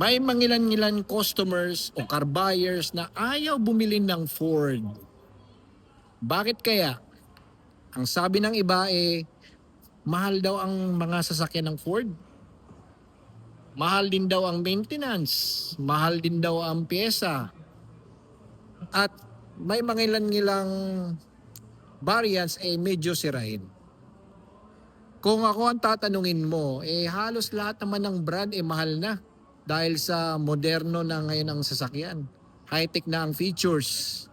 May mangilan-ngilan customers o car buyers na ayaw bumili ng Ford. Bakit kaya? Ang sabi ng iba eh, mahal daw ang mga sasakyan ng Ford. Mahal din daw ang maintenance. Mahal din daw ang pyesa. At may mangilan-ngilang variants eh medyo sirain. Kung ako ang tatanungin mo, eh halos lahat naman ng brand eh mahal na dahil sa moderno na ngayon ang sasakyan. High-tech na ang features.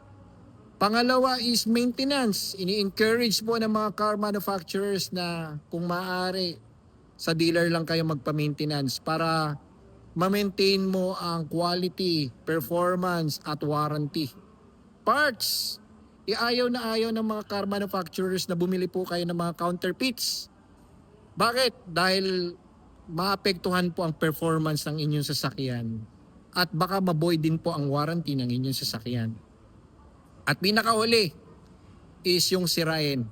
Pangalawa is maintenance. Ini-encourage po ng mga car manufacturers na kung maaari sa dealer lang kayo magpa-maintenance para ma-maintain mo ang quality, performance at warranty. Parts. Iayaw na ayaw ng mga car manufacturers na bumili po kayo ng mga counterfeits. Bakit? Dahil maapektuhan po ang performance ng inyong sasakyan at baka maboy din po ang warranty ng inyong sasakyan. At pinakahuli is yung sirain.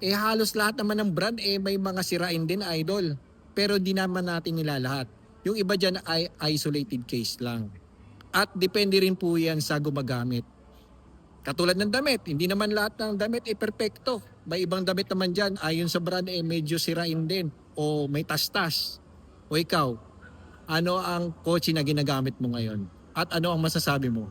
Eh halos lahat naman ng brand eh may mga sirain din idol. Pero di naman natin nila lahat. Yung iba dyan ay isolated case lang. At depende rin po yan sa gumagamit. Katulad ng damit, hindi naman lahat ng damit ay perpekto. May ibang damit naman dyan, ayon sa brand eh medyo sirain din o may tastas. O ikaw, ano ang kotse na ginagamit mo ngayon? At ano ang masasabi mo?